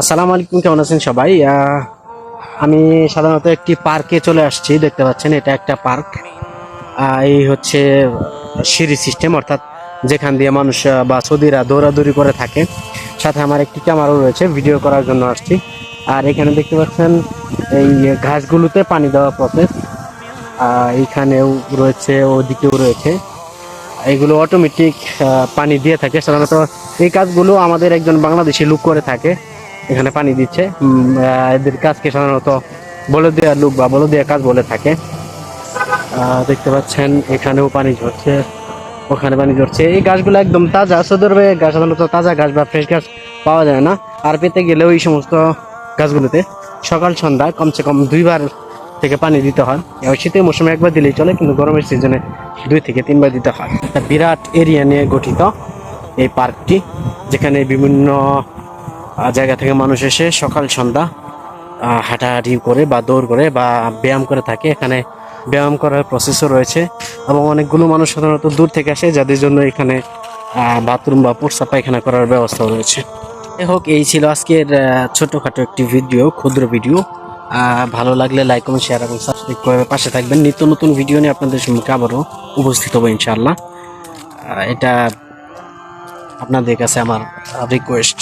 আসসালামু আলাইকুম, কেমন আছেন সবাই? আমি সাধারণত একটি পার্কে চলে আসছি, দেখতে পাচ্ছেন এটা একটা পার্ক। এই হচ্ছে সিঁড়ি সিস্টেম, অর্থাৎ যেখান দিয়ে মানুষ বা সৌদিরা দৌড়াদৌড়ি করে থাকে। সাথে আমার একটি ক্যামেরাও রয়েছে, ভিডিও করার জন্য আসছি। আর এখানে দেখতে পাচ্ছেন এই ঘাসগুলোতে পানি দেওয়া প্রসেস এইখানেও রয়েছে, ওদিকেও রয়েছে। এগুলো অটোমেটিক পানি দিয়ে থাকে। সাধারণত এই কাজগুলো আমাদের একজন বাংলাদেশি লোক করে থাকে। এখানে পানি দিচ্ছে। এদের কাজকে সাধারণত বলে দেওয়ার লোক বা বলে দেওয়ার কাজ বলে থাকে। দেখতে পাচ্ছেন, এখানেও পানি ঝরছে, ওখানে পানি ঝরছে। এই গাছগুলো একদম তাজা সদরবে গাছ, সাধারণত তাজা গাছ বা ফ্রেশ গাছ পাওয়া যায় না। আর পেতে গেলেও এই সমস্ত গাছগুলোতে সকাল, সন্ধ্যা, কমসে কম দুইবার থেকে পানি দিতে হয়। শীতের মৌসুমে একবার দিলেই চলে, কিন্তু গরমের সিজনে দুই থেকে তিনবার দিতে হয়। একটা বিরাট এরিয়া নিয়ে গঠিত এই পার্কটি যেখানে বিভিন্ন জায়গা থেকে মানুষ এসে সকাল, সন্ধ্যা হাঁটাহাঁটি করে বা দৌড় করে বা ব্যায়াম করে থাকে। এখানে ব্যায়াম করার প্রসেসও রয়েছে এবং অনেকগুলো মানুষ সাধারণত দূর থেকে আসে, যাদের জন্য এখানে বাথরুম বা পোষা পায়খানা করার ব্যবস্থাও রয়েছে। যাই হোক, এই ছিল আজকের ছোটখাটো একটি ভিডিও ক্ষুদ্র ভিডিও ভালো লাগলে লাইক কমেন্ট শেয়ার এবং সাবস্ক্রাইব করে পাশে থাকবেন। নিত্য নতুন ভিডিও নিয়ে আপনাদের সম্মুখে আবারও উপস্থিত হব ইনশাআল্লাহ। এটা আপনাদের কাছে আমার রিকোয়েস্ট